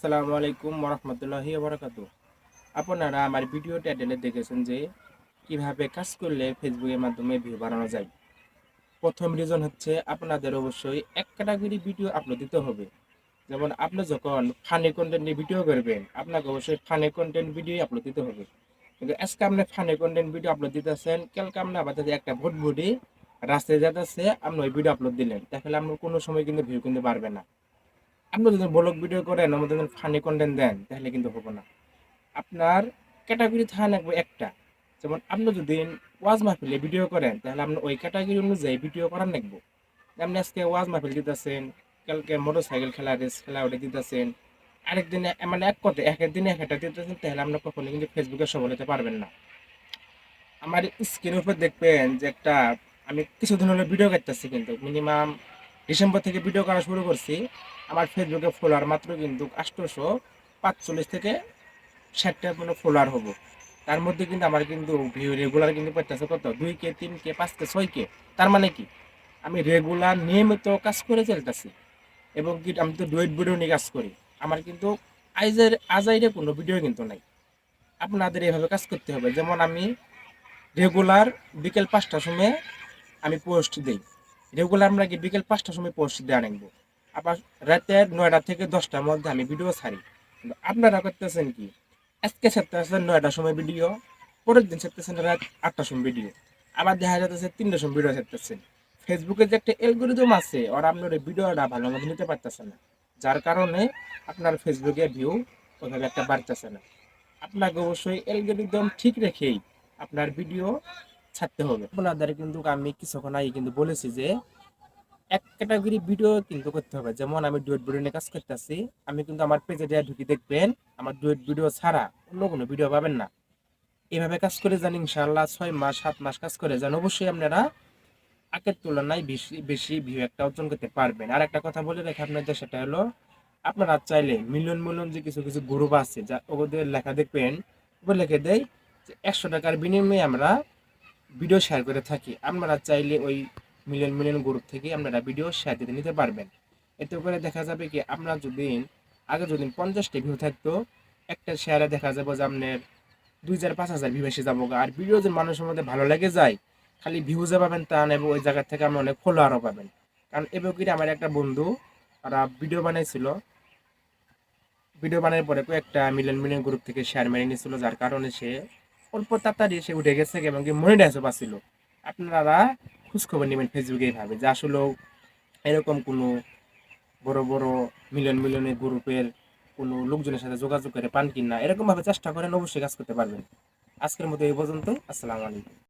আসসালামু আলাইকুম রহমতুল্লাহি বরকাত আপনারা আমার ভিডিও টাইটেলে দেখেছেন যে কীভাবে কাজ করলে ফেসবুকের মাধ্যমে ভিউ বাড়ানো যায়। প্রথম রিজন হচ্ছে আপনাদের অবশ্যই এক ক্যাটাগরি ভিডিও আপলোড দিতে হবে। যেমন আপনি যখন ফানি কন্টেন্ট নিয়ে ভিডিও করবেন, আপনাকে অবশ্যই ফানি কন্টেন্ট ভিডিও আপলোড দিতে হবে। কিন্তু আজকে আপনি ফানি কন্টেন্ট ভিডিও আপলোড দিতেছেন, কালকে আপনি আবার একটা ভোট ভুটি রাস্তায় যেতেছে আপনি ওই ভিডিও আপলোড দিলেন, তাহলে আপনার কোনো সময় কিন্তু ভিউ কিন্তু বাড়বে না। আপনি যদি ব্লগ ভিডিও করেন, আমাদের যদি ফানি কন্টেন্ট দেন, তাহলে কিন্তু হবে না। আপনার ক্যাটাগরি থাকবে একটা। যেমন আপনি যদি ওয়াজ মাহফিলে ভিডিও করেন, তাহলে আপনি ওই ক্যাটাগরি অনুযায়ী ভিডিও করার লাগবো। আপনি আজকে ওয়াজ মাহফিল দিতেছেন, কালকে মোটর সাইকেল খেলা রেস খেলা ওটা দিতেছেন। আরেকদিনে মানে এক কথা এক একদিনে এক একটা দিতেছেন, তাহলে আপনার কখনো কিন্তু ফেসবুকে সফল হতে পারবেন না। আমার স্ক্রিনের উপর দেখবেন যে একটা, আমি কিছুদিন হলো ভিডিও করতেছি কিন্তু মিনিমাম ডিসেম্বর থেকে ভিডিও করা শুরু করছি। আমার ফেসবুকে ফলোয়ার মাত্র কিন্তু আষ্টশো পাঁচচল্লিশ থেকে ষাটটা কোনো ফলোয়ার হব। তার মধ্যে কিন্তু আমার কিন্তু ভিউ রেগুলার কিন্তু পড়তেছে কত? দুই কে তিন কে পাঁচ কে ছয় কে তার মানে কি? আমি রেগুলার নিয়মিত কাজ করে চলতেছি এবং কি আমি তো ডুয়েট ভিডিও নিয়ে কাজ করি। আমার কিন্তু আইজের, আজাইরে কোনো ভিডিও কিন্তু নাই। আপনাদের এইভাবে কাজ করতে হবে। যেমন আমি রেগুলার বিকেল পাঁচটার সময় আমি পোস্ট দিই। রেগুলার আমরা কি বিকেল পাঁচটার সময় পোস্ট দেওয়া নেব আবার রাতের নয়টা থেকে দশটার মধ্যে আমি ভিডিও ছাড়ি। আপনারা করতেছেন কি? আজকে ছাড়তেছেন নয়টার সময় ভিডিও পরের দিন ছাড়তেছেন রাত আটটার সময় ভিডিও আবার দেখা যাচ্ছে তিনটার সময় ভিডিও ছাড়তেছেন ফেসবুকে যে একটা এলগোরিদম আছে, ওরা আপনার ভিডিওটা ভালো মতো নিতে পারতেছে না। যার কারণে আপনার ফেসবুকে ভিউ ওইভাবে একটা বাড়তেছে না। আপনাকে অবশ্যই এলগোরিদম ঠিক রেখেই আপনার ভিডিও ছাড়তে হবে। আপনাদের কিন্তু আমি কিছুক্ষণ আগে কিন্তু বলেছি যে এক ক্যাটাগরি ভিডিও কিন্তু করতে হবে। যেমন আমি ডুয়েট ভিডিও নিয়ে কাজ করতেছি, আমি কিন্তু আমার পেজে দেওয়া ঢুকি দেখবেন, আমার ডুয়েট ভিডিও ছাড়া অন্য কোনো ভিডিও পাবেন না। এভাবে কাজ করে যান ইনশাল্লাহ ছয় মাস, সাত মাস কাজ করে যান, অবশ্যই আপনারা আগের তুলনায় বেশি বেশি ভিউ একটা অর্জন করতে পারবেন। আর একটা কথা বলে রেখে আপনাদের, সেটা হলো আপনারা চাইলে মিলিয়ন মিলিয়ন যে কিছু কিছু গ্রুপ আছে, যা ওদের লেখা দেখবেন ওগুলো লিখে দেয় যে একশো টাকার বিনিময়ে আমরা ভিডিও শেয়ার করে থাকি। আপনারা চাইলে ওই মিলিয়ন মিলিয়ন গ্রুপ থেকে আপনারা ভিডিও শেয়ার দিতে নিতে পারবেন। এতে করে দেখা যাবে কি আপনার যদি, আগে যদি পঞ্চাশটা ভিউ থাকতো, একটা শেয়ারে দেখা যাবে যে আপনার দুই হাজার পাঁচ হাজার ভিউ এসে যাব আর ভিডিও যদি মানুষের মধ্যে ভালো লেগে যায়, খালি ভিউজে পাবেন তা নেব ওই জায়গা থেকে আপনি অনেক ফলোয়ারও পাবেন। কারণ এবার কি আমার একটা বন্ধু, তারা ভিডিও বানাইছিল। ভিডিও বানানোর পরে কয়েকটা মিলিয়ন মিলিয়ন গ্রুপ থেকে শেয়ার মেরে নিয়েছিল, যার কারণে সে অল্প তাড়াতাড়ি সে উঠে গেছে এবং কি মনিটাইজও পাচ্ছিল। আপনারা খোঁজখবর নেবেন ফেসবুকে এইভাবে যে আসলেও এরকম কোনো বড় বড় মিলিয়ন মিলিয়নের গ্রুপের কোনো লোকজনের সাথে যোগাযোগ করে পান কিনা, এরকমভাবে চেষ্টা করেন, অবশ্যই কাজ করতে পারবেন। আজকের মতো এই পর্যন্ত আসসালামু আলাইকুম।